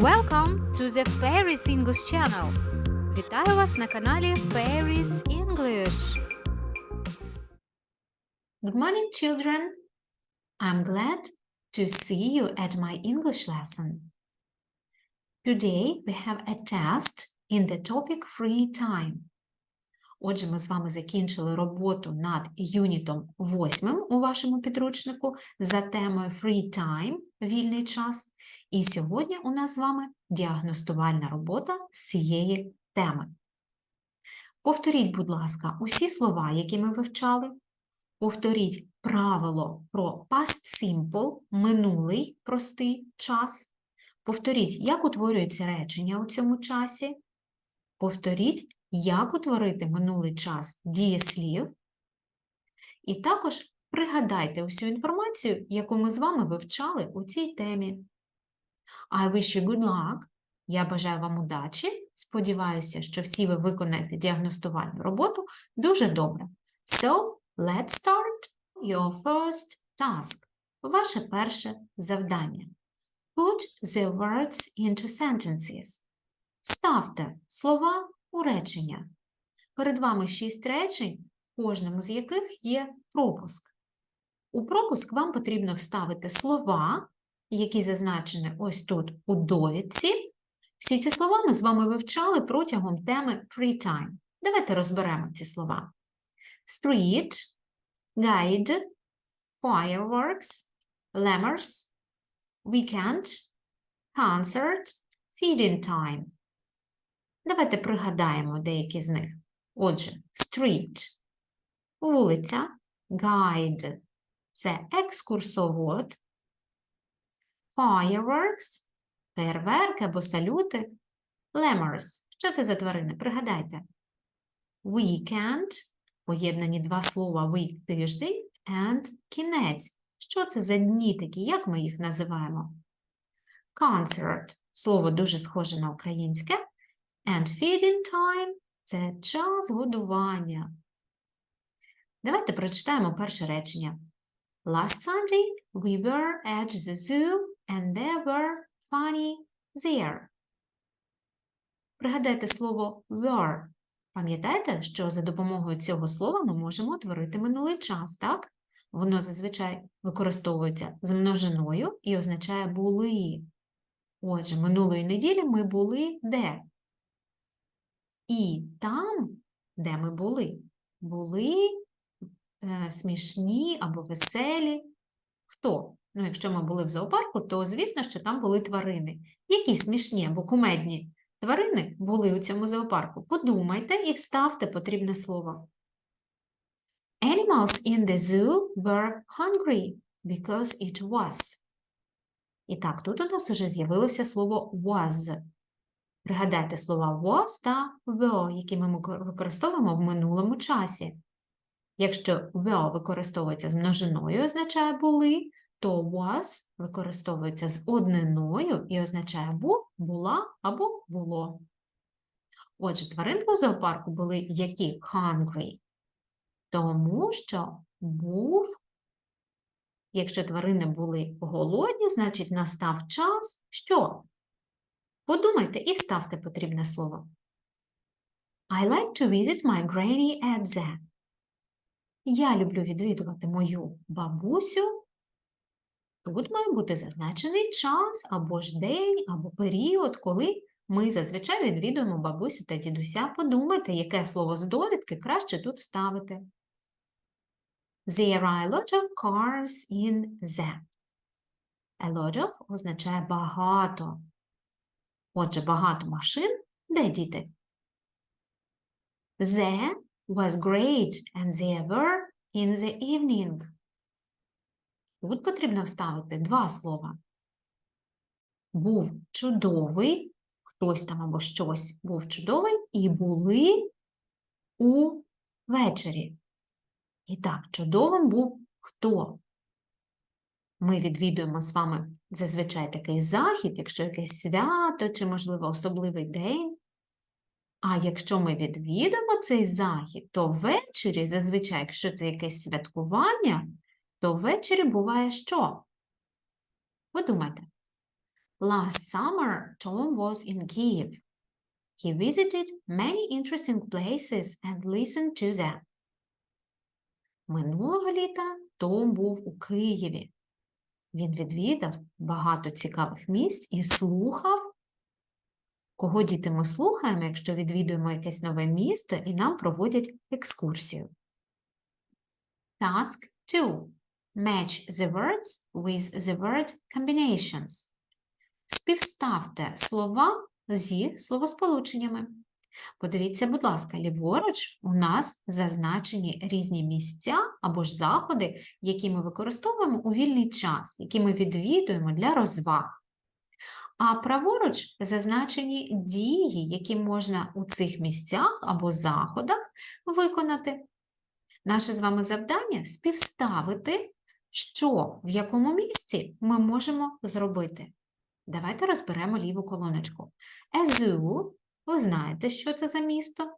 Welcome to the Fairies English Channel. Вітаю вас на каналі Fairies English. Good morning, children. I'm glad to see you at my English lesson. Today we have a test in the topic free time. Отже, ми з вами закінчили роботу над юнітом 8 у вашому підручнику за темою free time вільний час. І сьогодні у нас з вами діагностувальна робота з цієї теми. Повторіть, будь ласка, усі слова, які ми вивчали. Повторіть правило про past simple, минулий простий час. Повторіть, як утворюється речення у цьому часі. Повторіть, як утворити минулий час дієслів. І також пригадайте усю інформацію, яку ми з вами вивчали у цій темі. I wish you good luck. Я бажаю вам удачі. Сподіваюся, що всі ви виконаєте діагностувальну роботу дуже добре. So, let's start your first task. Ваше перше завдання. Put the words into sentences. Ставте слова у речення. Перед вами шість речень, кожному з яких є пропуск. У пропуск вам потрібно вставити слова, які зазначені ось тут у довідці. Всі ці слова ми з вами вивчали протягом теми Free Time. Давайте розберемо ці слова. Street, guide, fireworks, lemurs, weekend, concert, feeding time. Давайте пригадаємо деякі з них. Отже, street – вулиця, guide – це екскурсовод, fireworks – фейерверки або салюти, lemurs – що це за тварини? Пригадайте. Weekend – поєднані два слова week – тиждень, and кінець. Що це за дні такі? Як ми їх називаємо? Concert – слово дуже схоже на українське. And feeding time – це час годування. Давайте прочитаємо перше речення. Last Sunday we were at the zoo and there were funny there. Пригадайте слово were. Пам'ятаєте, що за допомогою цього слова ми можемо утворити минулий час, так? Воно зазвичай використовується з множиною і означає були. Отже, минулої неділі ми були де? І там, де ми були, були е, смішні або веселі. Хто? Ну, якщо ми були в зоопарку, то звісно, що там були тварини. Які смішні або кумедні тварини були у цьому зоопарку? Подумайте і вставте потрібне слово. Animals in the zoo were hungry because it was. І так, тут у нас уже з'явилося слово was. Пригадайте слова was та were, які ми використовуємо в минулому часі. Якщо were використовується з множиною, означає були, то was використовується з одниною і означає був, була або було. Отже, тваринки у зоопарку були які hungry, тому що був, якщо тварини були голодні, значить настав час, що? Подумайте і вставте потрібне слово. I like to visit my granny at the. Я люблю відвідувати мою бабусю. Тут має бути зазначений час або ж день, або період, коли ми зазвичай відвідуємо бабусю та дідуся. Подумайте, яке слово з довідки краще тут вставити. There are a lot of cars in the. A lot of означає багато. Отже, багато машин. Де діти? The was great and they were in the evening. Тут потрібно вставити два слова. Був чудовий, хтось там або щось був чудовий, і були у вечері. І так, чудовим був хто? Ми відвідуємо з вами зазвичай такий захід, якщо якесь свято чи, можливо, особливий день. А якщо ми відвідуємо цей захід, то ввечері, зазвичай, якщо це якесь святкування, то ввечері буває що? Подумайте. Last summer Tom was in Kiev. He visited many interesting places and listened to them. Минулого літа Том був у Києві. Він відвідав багато цікавих місць і слухав. Кого діти ми слухаємо, якщо відвідуємо якесь нове місто і нам проводять екскурсію. Task 2. Match the words with the word combinations. Співставте слова зі словосполученнями. Подивіться, будь ласка, ліворуч у нас зазначені різні місця або ж заходи, які ми використовуємо у вільний час, які ми відвідуємо для розваг. А праворуч зазначені дії, які можна у цих місцях або заходах виконати. Наше з вами завдання співставити, що в якому місці ми можемо зробити. Давайте розберемо ліву колоночку. A zoo, ви знаєте, що це за місто?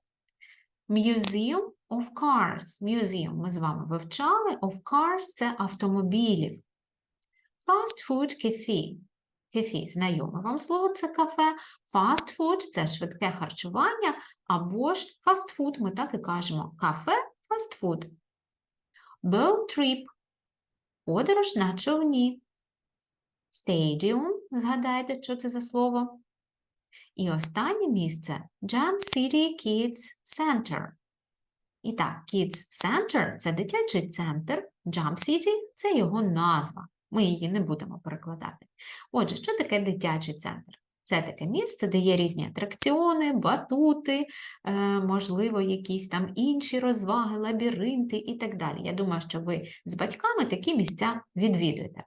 Museum of Cars. Museum ми з вами вивчали. Of Cars – це автомобілів. Fast Food Cafe. Кефі, знайоме вам слово, це кафе. Food – це швидке харчування, або ж фастфуд, ми так і кажемо. Кафе, фастфуд. Boat trip – подорож на човні. Stadium – згадайте, що це за слово. І останнє місце – Jam City Kids Center. І так, Kids Center – це дитячий центр, Jump City – це його назва. Ми її не будемо перекладати. Отже, що таке дитячий центр? Це таке місце, де є різні атракціони, батути, е, можливо, якісь там інші розваги, лабіринти і так далі. Я думаю, що ви з батьками такі місця відвідуєте.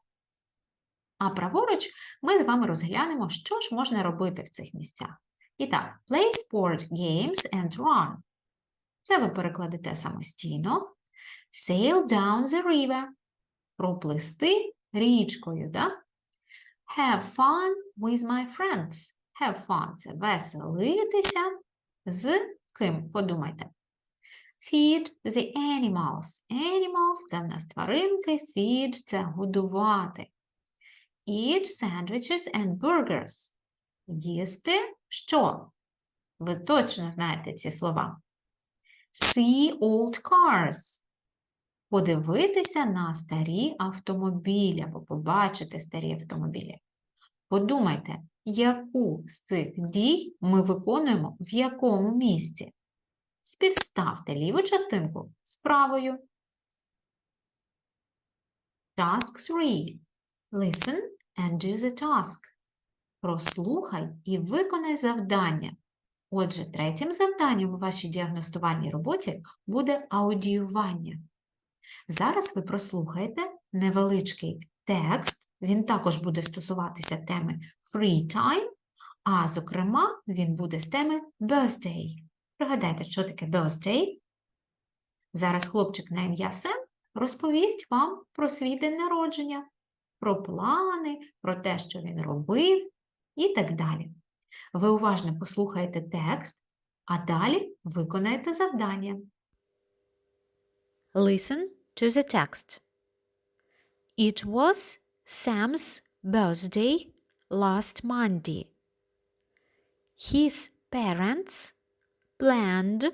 А праворуч ми з вами розглянемо, що ж можна робити в цих місцях. І так, play sport games and run. Це ви перекладете самостійно. Sail down the river. Проплисти річкою, да? Have fun with my friends. Have fun – це веселитися з ким? Подумайте. Feed the animals. Animals – це в нас тваринки, feed – це годувати. Eat sandwiches and burgers. Їсти що? Ви точно знаєте ці слова. See old cars. Подивитися на старі автомобілі або побачити старі автомобілі. Подумайте, яку з цих дій ми виконуємо в якому місці. Співставте ліву частинку з правою. Task 3. Listen and do the task. Прослухай і виконай завдання. Отже, третім завданням у вашій діагностувальній роботі буде аудіювання. Зараз ви прослухаєте невеличкий текст, він також буде стосуватися теми free time, а зокрема, він буде з теми birthday. Пригадайте, що таке birthday? Зараз хлопчик на ім'я Сем розповість вам про свій день народження, про плани, про те, що він робив і так далі. Ви уважно послухаєте текст, а далі виконаєте завдання. Listen to the text. It was Sam's birthday last Monday. His parents planned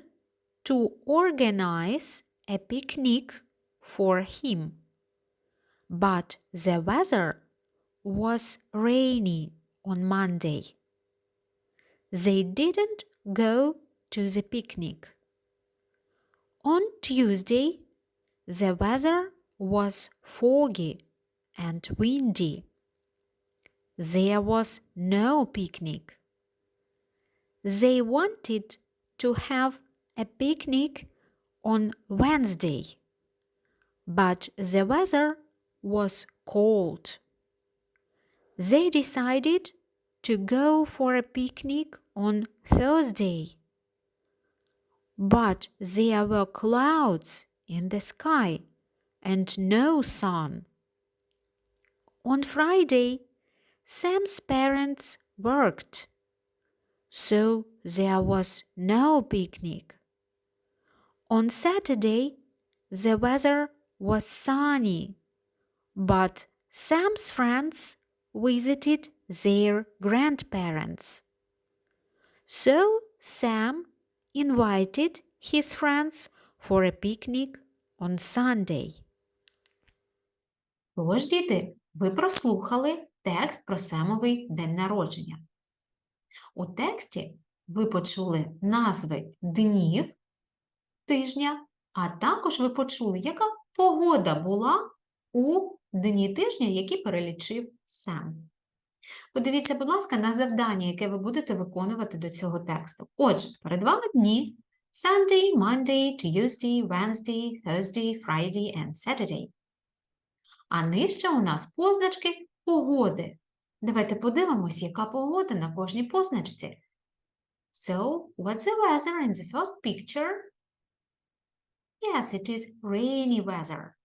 to organize a picnic for him, but the weather was rainy on Monday. They didn't go to the picnic. On Tuesday, the weather was foggy and windy. There was no picnic. They wanted to have a picnic on Wednesday, but the weather was cold. They decided to go for a picnic on Thursday but there were clouds in the sky and no sun. On Friday, Sam's parents worked, so there was no picnic. On Saturday, the weather was sunny but Sam's friends visited their grandparents. So Sam invited his friends for a picnic on Sunday. Тож, діти, ви прослухали текст про Семовий день народження. У тексті ви почули назви днів тижня, а також ви почули, яка погода була у дні тижня, які перелічив Сем. Подивіться, будь ласка, на завдання, яке ви будете виконувати до цього тексту. Отже, перед вами дні Sunday, Monday, Tuesday, Wednesday, Thursday, Friday and Saturday. А нижче у нас позначки погоди. Давайте подивимось, яка погода на кожній позначці. So, what's the weather in the first picture? Yes, it is rainy weather.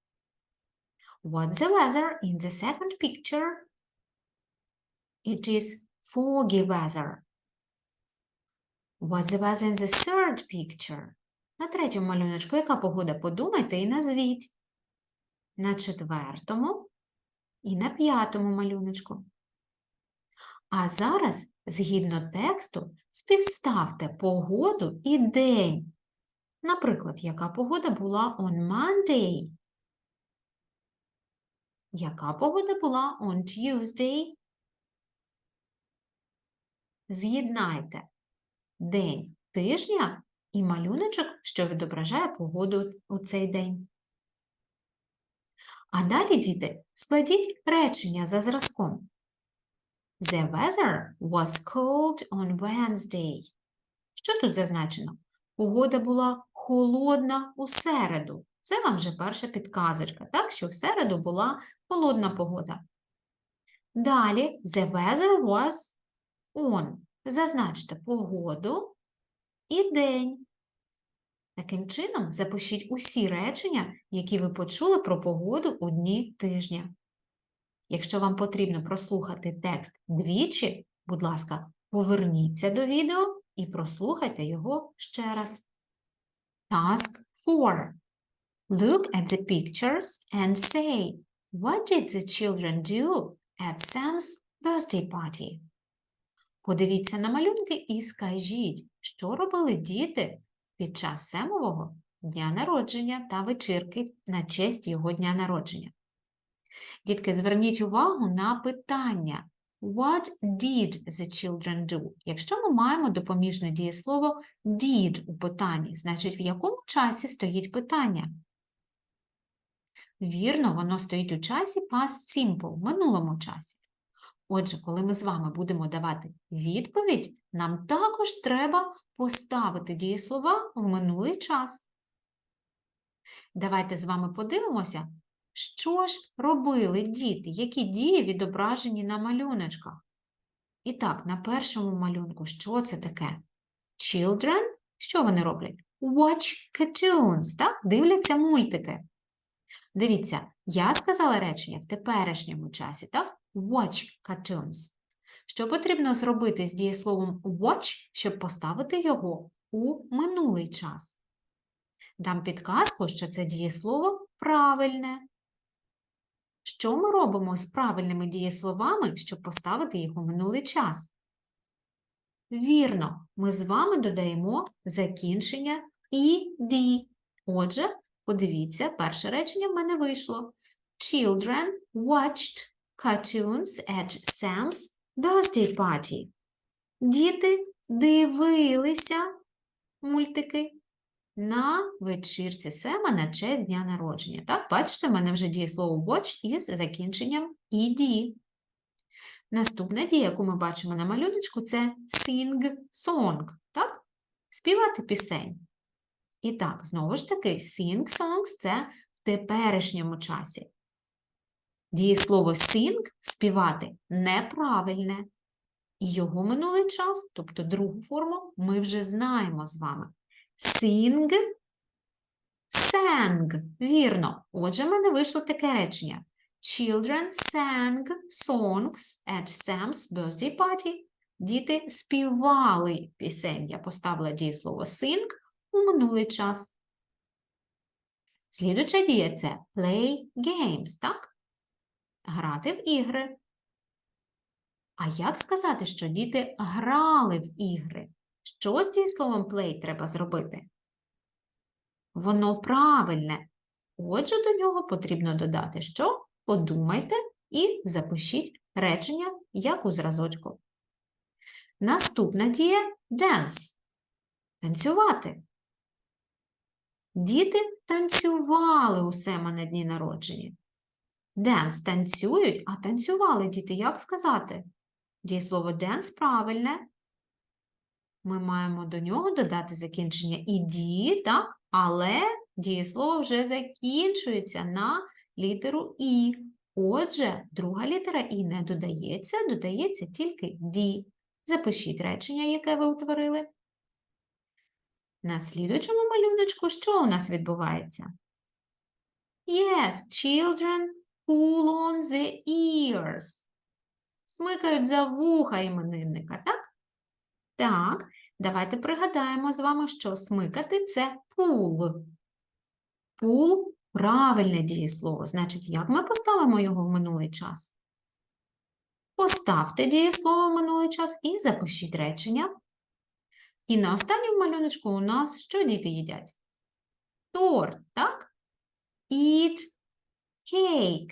What's the weather in the second picture? It is foggy weather. What's the weather in the third picture? На третьому малюночку яка погода? Подумайте і назвіть. На четвертому і на п'ятому малюночку. А зараз, згідно тексту, співставте погоду і день. Наприклад, яка погода була on Monday? Яка погода була on Tuesday? З'єднайте день тижня і малюночок, що відображає погоду у цей день. А далі, діти, складіть речення за зразком. The weather was cold on Wednesday. Що тут зазначено? Погода була холодна у середу. Це вам вже перша підказочка, так, що в середу була холодна погода. Далі, the weather was on. Зазначте погоду і день. Таким чином, запишіть усі речення, які ви почули про погоду у дні тижня. Якщо вам потрібно прослухати текст двічі, будь ласка, поверніться до відео і прослухайте його ще раз. Task 4. Look at the pictures and say, what did the children do at Sam's birthday party? Подивіться на малюнки і скажіть, що робили діти під час Семового дня народження та вечірки на честь його дня народження. Дітки, зверніть увагу на питання What did the children do? Якщо ми маємо допоміжне дієслово did у питанні, значить в якому часі стоїть питання? Вірно, воно стоїть у часі past simple, в минулому часі. Отже, коли ми з вами будемо давати відповідь, нам також треба поставити дієслова в минулий час. Давайте з вами подивимося, що ж робили діти, які дії відображені на малюночках. І так, на першому малюнку, що це таке? Children, що вони роблять? Watch cartoons, так? Дивляться мультики. Дивіться, я сказала речення в теперішньому часі, так? Watch cartoons. Що потрібно зробити з дієсловом watch, щоб поставити його у минулий час? Дам підказку, що це дієслово правильне. Що ми робимо з правильними дієсловами, щоб поставити їх у минулий час? Вірно, ми з вами додаємо закінчення «ed». Отже, подивіться, перше речення в мене вийшло. Children watched cartoons at Sam's birthday party. Діти дивилися мультики на вечірці Сема на честь дня народження. Так, бачите, в мене вже дієслово watch із закінченням ed. Наступна дія, яку ми бачимо на малюночку, це sing song, так? Співати пісень. І так, знову ж таки, sing songs – це в теперішньому часі. Дієслово sing – співати неправильне. І його минулий час, тобто другу форму, ми вже знаємо з вами. Sing, sang. Вірно. Отже, в мене вийшло таке речення. Children sang songs at Sam's birthday party. Діти співали пісень. Я поставила дієслово sing у минулий час. Слідуча дія – це play games, так? Грати в ігри. А як сказати, що діти грали в ігри? Що з дієсловом play треба зробити? Воно правильне. Отже, до нього потрібно додати що? Подумайте і запишіть речення, як у зразочку. Наступна дія dance. Танцювати. Діти танцювали у Сема на дні народження. Dance танцюють, а танцювали діти. Як сказати? Дієслово dance правильне. Ми маємо до нього додати закінчення «іді», так? Але дієслово вже закінчується на літеру І. Отже, друга літера І не додається, додається тільки «ді». Запишіть речення, яке ви утворили. На слідуючому малюночку що у нас відбувається? Yes, children pull on the ears. Смикають за вуха іменинника, так? Так, давайте пригадаємо з вами, що смикати – це pull. Pull – правильне дієслово. Значить, як ми поставимо його в минулий час? Поставте дієслово в минулий час і запишіть речення. І на останньому малюночку у нас що діти їдять? Торт, так? Eat cake.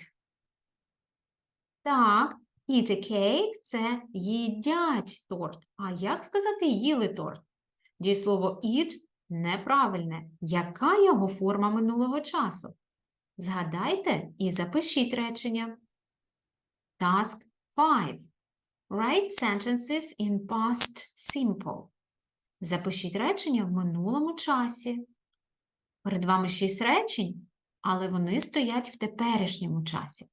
Так, eat a cake – це їдять торт. А як сказати їли торт? Дієслово eat неправильне. Яка його форма минулого часу? Згадайте і запишіть речення. Task 5. Write sentences in past simple. Запишіть речення в минулому часі. Перед вами шість речень, але вони стоять в теперішньому часі.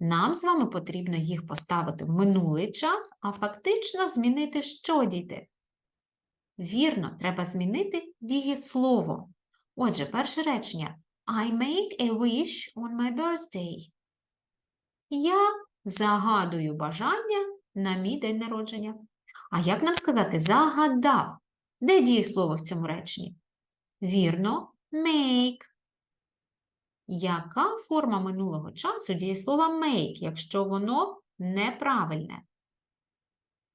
Нам з вами потрібно їх поставити в минулий час, а фактично змінити що, діти? Вірно, треба змінити дієслово. Отже, перше речення. I make a wish on my birthday. Я загадую бажання на мій день народження. А як нам сказати загадав? Де дієслово в цьому реченні? Вірно, make. Яка форма минулого часу дієслова make, якщо воно неправильне?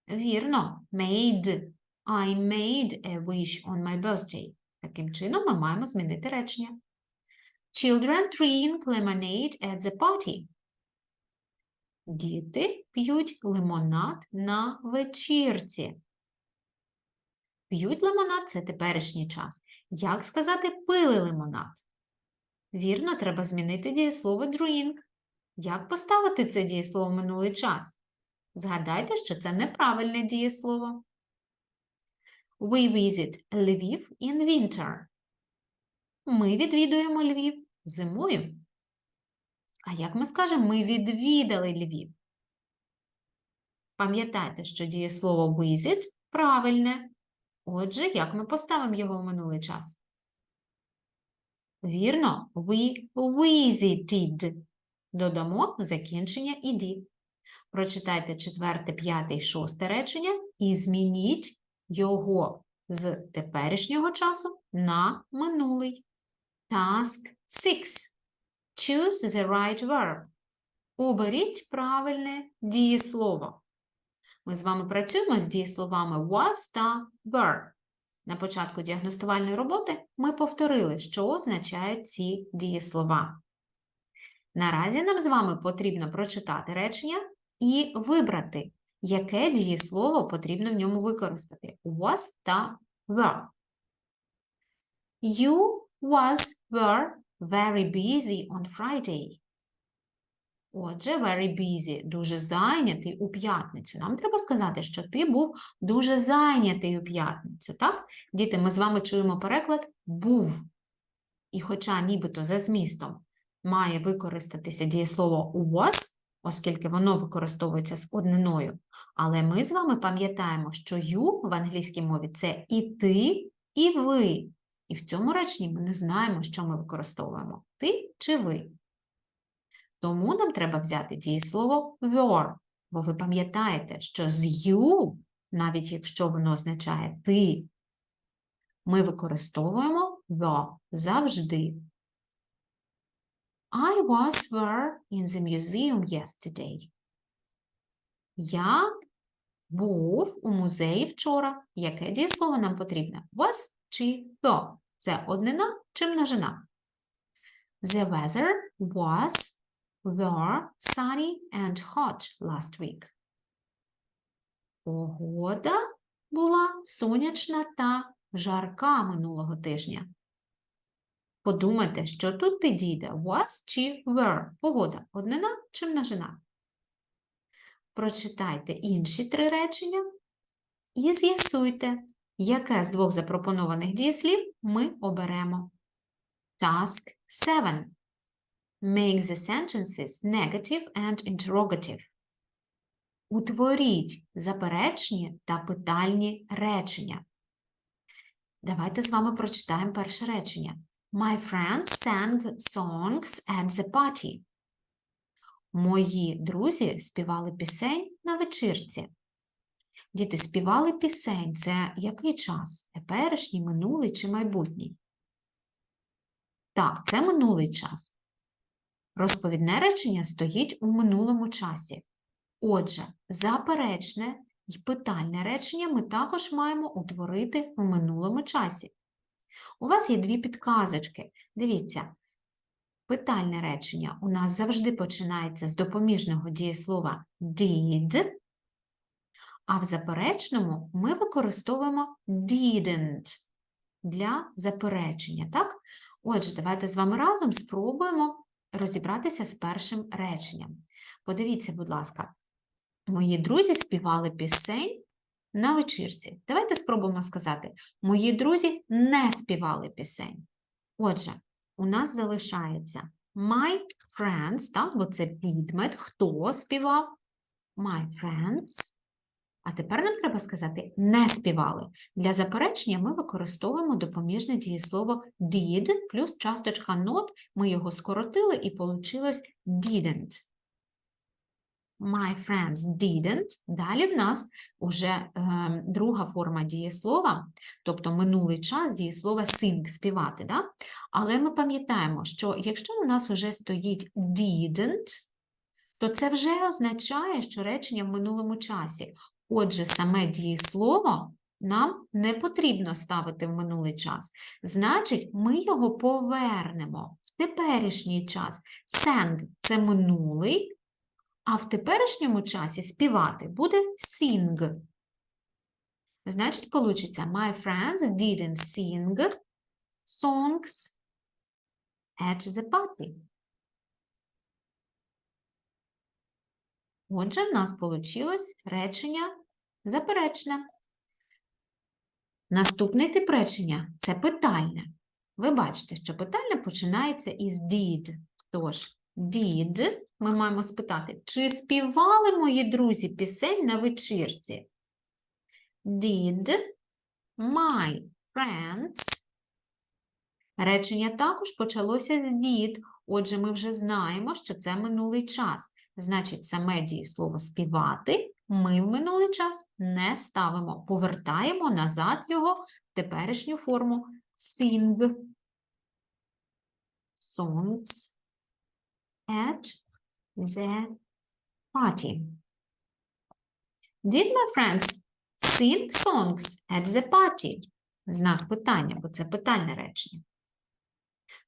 Вірно, made. I made a wish on my birthday. Таким чином ми маємо змінити речення. Children drink lemonade at the party. Діти п'ють лимонад на вечірці. П'ють лимонад – це теперішній час. Як сказати пили лимонад? Вірно, треба змінити дієслово drink. Як поставити це дієслово в минулий час? Згадайте, що це неправильне дієслово. We visit Lviv in winter. Ми відвідуємо Львів зимою. А як ми скажемо, ми відвідали Львів? Пам'ятайте, що дієслово visit правильне. Отже, як ми поставимо його в минулий час? Вірно, we visited. Додамо закінчення «ed». Прочитайте четверте, п'яте і шосте речення і змініть його з теперішнього часу на минулий. Task 6. Choose the right verb. Оберіть правильне дієслово. Ми з вами працюємо з дієсловами was та were. На початку діагностувальної роботи ми повторили, що означають ці дієслова. Наразі нам з вами потрібно прочитати речення і вибрати, яке дієслово потрібно в ньому використати was та were. You was were very busy on Friday. Отже, very busy, дуже зайнятий у п'ятницю. Нам треба сказати, що ти був дуже зайнятий у п'ятницю, так? Діти, ми з вами чуємо переклад був. І хоча нібито за змістом має використатися дієслово was, оскільки воно використовується з одниною, але ми з вами пам'ятаємо, що you в англійській мові це і ти, і ви. І в цьому реченні ми не знаємо, що ми використовуємо ти чи ви. Тому нам треба взяти дієслово were, бо ви пам'ятаєте, що з you, навіть якщо воно означає ти, ми використовуємо were завжди. I was were in the museum yesterday. Я був у музеї вчора. Яке дієслово нам потрібне? Was чи то? Це однина чи множина? The weather was were sunny and hot last week. Погода була сонячна та жарка минулого тижня. Подумайте, що тут підійде was чи were. Погода однина чи множина? Прочитайте інші три речення і з'ясуйте, яке з двох запропонованих дієслів ми оберемо. Task 7. Make the sentences negative and interrogative. Утворіть заперечні та питальні речення. Давайте з вами прочитаємо перше речення. My friends sang songs at the party. Мої друзі співали пісень на вечірці. Діти співали пісень. Це який час? Теперішній, минулий чи майбутній? Так, це минулий час. Розповідне речення стоїть у минулому часі. Отже, заперечне і питальне речення ми також маємо утворити у минулому часі. У вас є дві підказочки. Дивіться, питальне речення у нас завжди починається з допоміжного дієслова did, а в заперечному ми використовуємо didn't для заперечення. Так? Отже, давайте з вами разом спробуємо розібратися з першим реченням. Подивіться, будь ласка, мої друзі співали пісень на вечірці. Давайте спробуємо сказати: мої друзі не співали пісень. Отже, у нас залишається my friends, так, бо це підмет, хто співав? My friends. А тепер нам треба сказати не співали. Для заперечення ми використовуємо допоміжне дієслово did плюс часточка not, ми його скоротили і вийшло didn't. My friends didn't. Далі в нас уже е, друга форма дієслова, тобто минулий час дієслова sing, співати. Да? Але ми пам'ятаємо, що якщо у нас вже стоїть didn't, то це вже означає, що речення в минулому часі. Отже, саме дієслово нам не потрібно ставити в минулий час. Значить, ми його повернемо в теперішній час. Sang – це минулий, а в теперішньому часі співати буде sing. Значить, получиться My friends didn't sing songs at the party. Отже, в нас вийшло речення заперечне. Наступний тип речення – це питальне. Ви бачите, що питальне починається із did. Тож, did ми маємо спитати, чи співали мої друзі пісень на вечірці? Did my friends? Речення також почалося з did, отже, ми вже знаємо, що це минулий час. Значить, саме дієслово співати ми в минулий час не ставимо. Повертаємо назад його в теперішню форму sing. Songs at the party. Did my friends sing songs at the party? Знак питання, бо це питальне речення.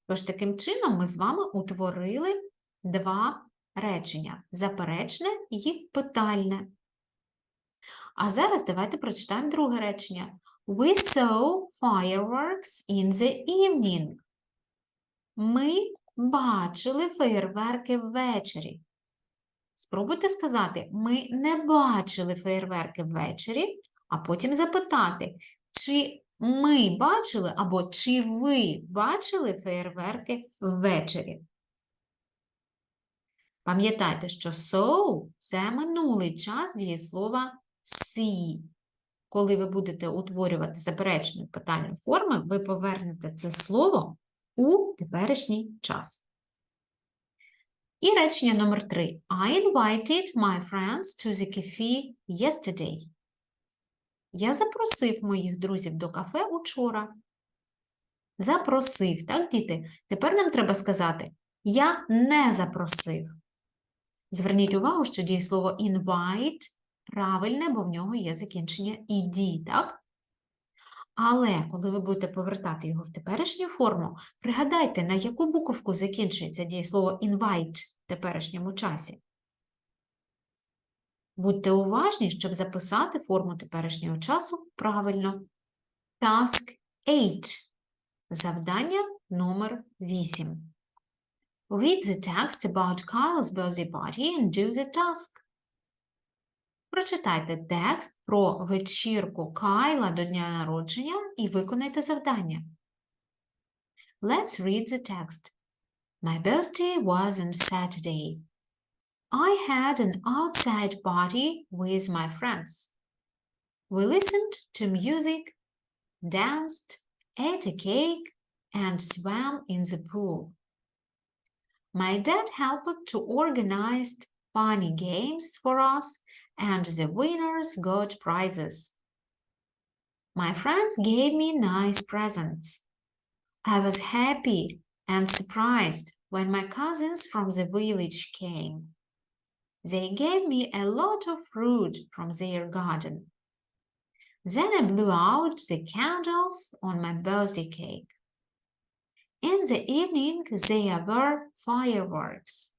Тож, таким чином, ми з вами утворили два речення – заперечне і питальне. А зараз давайте прочитаємо друге речення. We saw fireworks in the evening. Ми бачили феєрверки ввечері. Спробуйте сказати, ми не бачили феєрверки ввечері, а потім запитати, чи ми бачили або чи ви бачили феєрверки ввечері. Пам'ятайте, що so – це минулий час дієслова see. Коли ви будете утворювати заперечну питальну форму, ви повернете це слово у теперішній час. І речення номер 3. I invited my friends to the cafe yesterday. Я запросив моїх друзів до кафе учора. Запросив, так, діти? Тепер нам треба сказати, Я не запросив. Зверніть увагу, що дієслово invite правильне, бо в нього є закінчення «ed», так? Але коли ви будете повертати його в теперішню форму, пригадайте, на яку буковку закінчується дієслово invite в теперішньому часі. Будьте уважні, щоб записати форму теперішнього часу правильно. Task 8. Завдання номер 8. Read the text about Kyle's birthday party and do the task. Прочитайте текст про вечірку Кайла до дня народження і виконайте завдання. Let's read the text. My birthday was on Saturday. I had an outside party with my friends. We listened to music, danced, ate a cake, and swam in the pool. My dad helped to organize funny games for us, and the winners got prizes. My friends gave me nice presents. I was happy and surprised when my cousins from the village came. They gave me a lot of fruit from their garden. Then I blew out the candles on my birthday cake. In the evening, there were fireworks.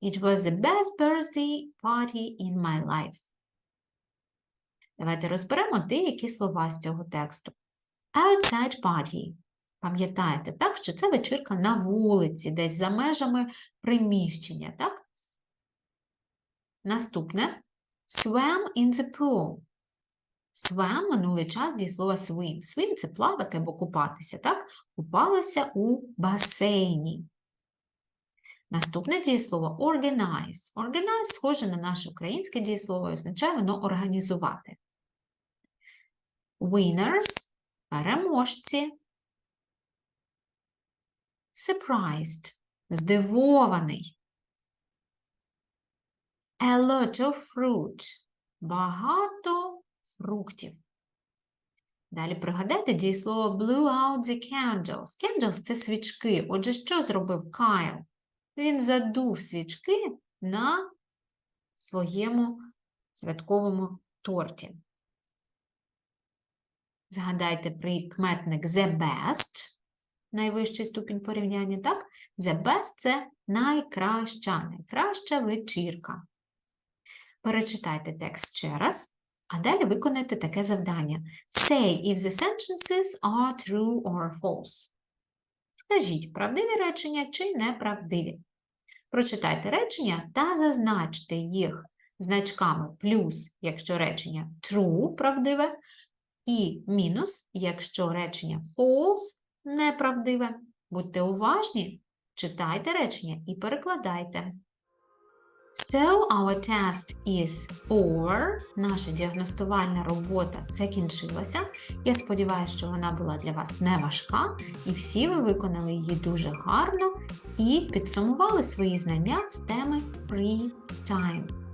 It was the best birthday party in my life. Давайте розберемо деякі слова з цього тексту. Outside party. Пам'ятаєте, так, що це вечірка на вулиці, десь за межами приміщення, так? Наступне swam in the pool. Swam – минулий час дієслова swim. Swim – це плавати або купатися, так? Купалася у басейні. Наступне дієслово organize. Organize схоже на наше українське дієслово і означає воно організувати. Winners – переможці. Surprised – здивований. A lot of fruit – багато фруктів. Далі пригадайте дієслово blew out the candles. Candles – це свічки. Отже, що зробив Кайл? Він задув свічки на своєму святковому торті. Згадайте прикметник the best, найвищий ступінь порівняння, так? The best – це найкраща, найкраща вечірка. Перечитайте текст ще раз, а далі виконайте таке завдання. Say if the sentences are true or false. Скажіть, правдиві речення чи неправдиві. Прочитайте речення та зазначте їх значками плюс, якщо речення true правдиве, і мінус, якщо речення false неправдиве. Будьте уважні, читайте речення і перекладайте. So our test is over. Наша діагностувальна робота закінчилася. Я сподіваюся, що вона була для вас не важка, і всі ви виконали її дуже гарно і підсумували свої знання з теми Free Time.